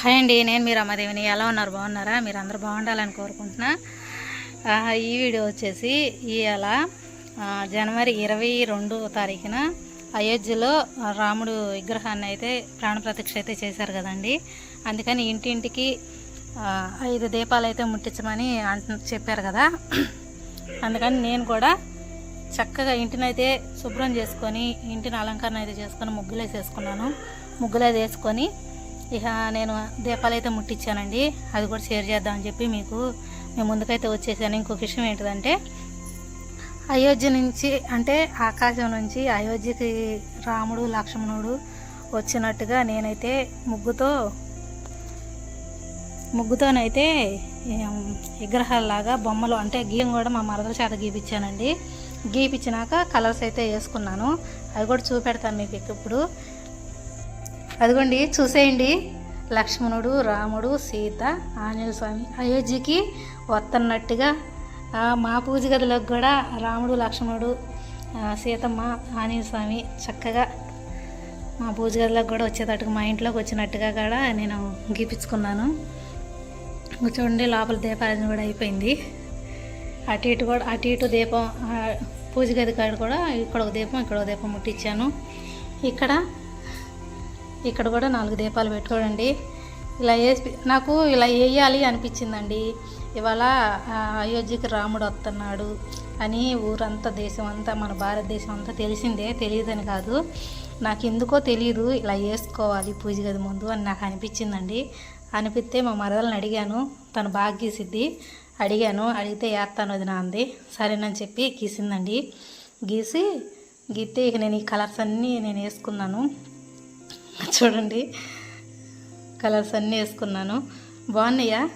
Hi అండి నేను మీరు అమ్మదేవిని ఎలా ఉన్నారు? బాగున్నారా? మీరు అందరూ బాగుండాలని కోరుకుంటున్నా. ఈ వీడియో వచ్చేసి ఇవాళ జనవరి ఇరవై రెండో తారీఖున అయోధ్యలో రాముడు విగ్రహాన్ని అయితే ప్రాణప్రతిక్ష అయితే చేశారు కదండి. అందుకని ఇంటింటికి ఐదు దీపాలు అయితే ముట్టించమని అంటు చెప్పారు కదా. అందుకని నేను కూడా చక్కగా ఇంటిని అయితే శుభ్రం చేసుకొని ఇంటిని అలంకరణ అయితే చేసుకొని ముగ్గులు వేసేసుకున్నాను ముగ్గులు వేసుకొని ఇక నేను దీపాలు అయితే ముట్టించానండి అది కూడా షేర్ చేద్దామని చెప్పి మీకు మేము ముందుకైతే వచ్చేసాను. ఇంకొక విషయం ఏంటిదంటే అయోధ్య నుంచి అంటే ఆకాశం నుంచి అయోధ్యకి రాముడు లక్ష్మణుడు వచ్చినట్టుగా నేనైతే ముగ్గుతో ముగ్గుతోనైతే విగ్రహాలలాగా బొమ్మలు అంటే గీయం కూడా మా మరదల చేత గీపించానండి గీపించినాక కలర్స్ అయితే వేసుకున్నాను. అవి కూడా చూపెడతాను మీకు ఇప్పుడు. అదిగోండి చూసేయండి. లక్ష్మణుడు రాముడు సీత ఆంజనేయ స్వామి అయోధ్యకి వస్తున్నట్టుగా మా పూజ గదిలోకి కూడా రాముడు లక్ష్మణుడు సీతమ్మ ఆంజనేయ స్వామి చక్కగా మా పూజ గదిలోకి కూడా వచ్చేటట్టుగా మా ఇంట్లోకి వచ్చినట్టుగా కూడా నేను గీపించుకున్నాను. చూడండి లోపల దీపారాధన కూడా అయిపోయింది. అటు ఇటు కూడా అటు ఇటు దీపం పూజ గది కాడ కూడా ఇక్కడ ఒక దీపం ఇక్కడ ఒక దీపం ముట్టించాను ఇక్కడ ఇక్కడ కూడా నాలుగు దీపాలు పెట్టుకోండి ఇలా వేసి నాకు ఇలా వేయాలి అనిపించిందండి. ఇవాళ అయోధ్యకి రాముడు వస్తున్నాడు అని ఊరంతా దేశం అంతా మన భారతదేశం అంతా తెలిసిందే తెలియదని కాదు. నాకు ఎందుకో తెలియదు ఇలా వేసుకోవాలి పూజ గది ముందు అని నాకు అనిపించిందండి. అనిపిస్తే మా మరదలను అడిగాను తను బాగా గీసిద్ది. అడిగాను అడిగితే వేస్తాను వదిన అంది. సరేనని చెప్పి గీసిందండి. గీసి గీస్తే ఇక నేను ఈ కలర్స్ అన్నీ నేను వేసుకున్నాను. చూడండి. కలర్స్ అన్నీ వేసుకున్నాను. బాగున్నాయా?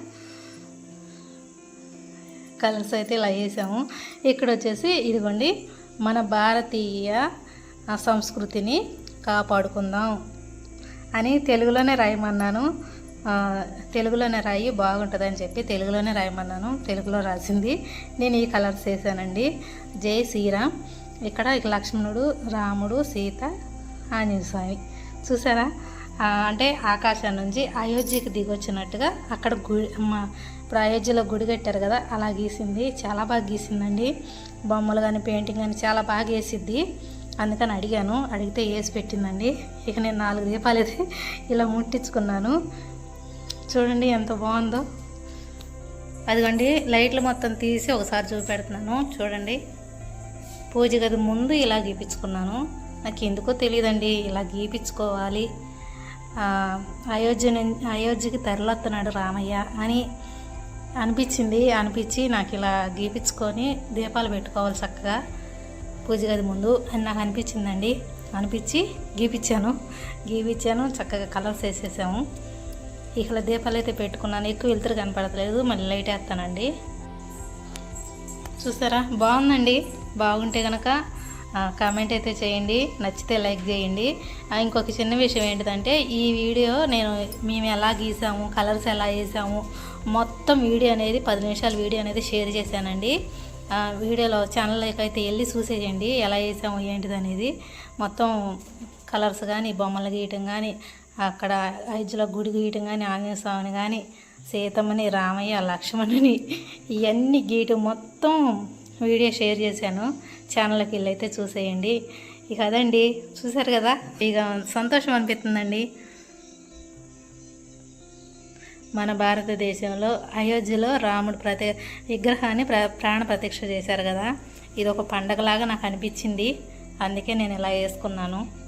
కలర్స్ అయితే ఇలా వేసాము. ఇక్కడ వచ్చేసి ఇదిగోండి మన భారతీయ సంస్కృతిని కాపాడుకుందాం అని తెలుగులోనే రాయమన్నాను. తెలుగులోనే రాయి బాగుంటుందని చెప్పి తెలుగులోనే రాయమన్నాను. తెలుగులో రాసింది. నేను ఈ కలర్స్ వేసానండి. జై శ్రీరామ్. ఇక్కడ ఇక లక్ష్మణుడు రాముడు సీత ఆంజనేయ స్వామి. చూసారా? అంటే ఆకాశం నుంచి అయోధ్యకి దిగొచ్చినట్టుగా అక్కడ గుడి మా- ఇప్పుడు అయోధ్యలో గుడి కట్టారు కదా అలా గీసింది. చాలా బాగా గీసిందండి. బొమ్మలు కానీ పెయింటింగ్ కానీ చాలా బాగా వేసిద్ది. అందుకని అడిగాను. అడిగితే వేసి పెట్టిందండి. ఇక నేను నాలుగు దీపాలు అయితే ఇలా ముట్టించుకున్నాను. చూడండి ఎంత బాగుందో. అదిగోండి లైట్లు మొత్తం తీసి ఒకసారి చూపెడుతున్నాను. చూడండి. పూజ గది ముందు ఇలా గీపించుకున్నాను. నాకు ఎందుకో తెలియదండి ఇలా గీపించుకోవాలి. అయోధ్య అయోధ్యకి తరలొస్తున్నాడు రామయ్య అని అనిపించింది. అనిపించి నాకు ఇలా గీపించుకొని దీపాలు పెట్టుకోవాలి చక్కగా పూజ గది ముందు అని నాకు అనిపించిందండి. అనిపించి గీపించాను. గీపించాను చక్కగా కలర్స్ వేసేసాము. ఇక్కడ దీపాలు అయితే పెట్టుకున్నాను. ఎక్కువ వెళ్తురు కనపడట్లేదు మళ్ళీ లైట్ వేస్తానండి. చూసారా? బాగుందండి. బాగుంటే కనుక కామెంట్ అయితే చేయండి నచ్చితే లైక్ చేయండి. ఇంకొక చిన్న విషయం ఏంటిదంటే ఈ వీడియో నేను మేము ఎలా గీసాము కలర్స్ ఎలా వేసాము మొత్తం వీడియో అనేది పది నిమిషాల వీడియో అనేది షేర్ చేశానండి. ఆ, వీడియోలో ఛానల్లోకి అయితే వెళ్ళి చూసేయండి ఎలా వేసాము ఏంటిది అనేది మొత్తం కలర్స్ కానీ బొమ్మలు గీయటం కానీ అక్కడ ఐదులో గుడి గీయటం కానీ ఆంజనేయ స్వామిని కానీ సీతమ్మని రామయ్య లక్ష్మణుని ఇవన్నీ గీయటం మొత్తం వీడియో షేర్ చేశాను. ఛానల్కి వెళ్ళైతే చూసేయండి. ఇక అదండి. చూసారు కదా? ఇక సంతోషం అనిపిస్తుందండి. మన భారతదేశంలో అయోధ్యలో రాముడు ప్రతి విగ్రహాన్ని ప్ర ప్రాణ ప్రతీక్ష చేశారు కదా? ఇది ఒక పండగలాగా నాకు అనిపించింది. అందుకే నేను ఇలా వేసుకున్నాను.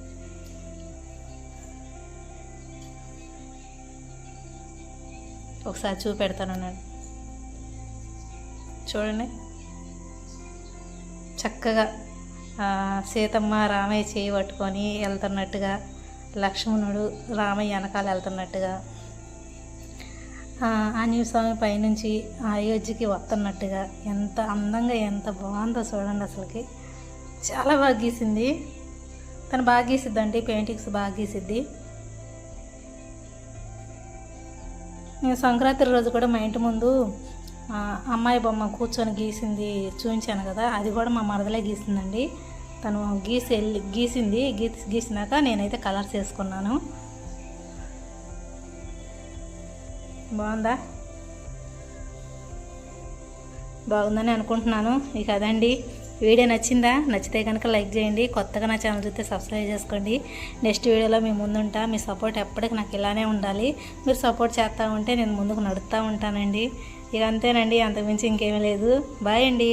ఒకసారి చూపెడతాను నేను చూడండి. చక్కగా సీతమ్మ రామయ్య చేయి పట్టుకొని వెళ్తున్నట్టుగా లక్ష్మణుడు రామయ్య వెనకాల వెళ్తున్నట్టుగా ఆంజనేయస్వామి స్వామి పైనుంచి అయోధ్యకి వస్తున్నట్టుగా ఎంత అందంగా ఎంత బాగుందో చూడండి అసలుకి. చాలా బాగా గీసింది. తను బాగా గీసిద్దండి పెయింటింగ్స్ బాగా గీసిద్ది. నేను సంక్రాంతి రోజు కూడా మా ఇంటి ముందు అమ్మాయి బొమ్మ కూర్చొని గీసింది చూపించాను కదా అది కూడా మా మరదలే గీసిందండి. తను గీసి వెళ్ళి గీసింది గీసి గీసినాక నేనైతే కలర్స్ వేసుకున్నాను. బాగుందా? బాగుందని అనుకుంటున్నాను. ఇక అదండి. వీడియో నచ్చిందా? నచ్చితే కనుక లైక్ చేయండి. కొత్తగా నా ఛానల్ చూస్తే సబ్స్క్రైబ్ చేసుకోండి. నెక్స్ట్ వీడియోలో మీ ముందుంటా. మీ సపోర్ట్ ఎప్పటికి నాకు ఇలానే ఉండాలి. మీరు సపోర్ట్ చేస్తూ ఉంటే నేను ముందుకు నడుస్తూ ఉంటానండి. ఇక అంతేనండి అంతకుమించి ఇంకేమీ లేదు. బాయ్ అండి.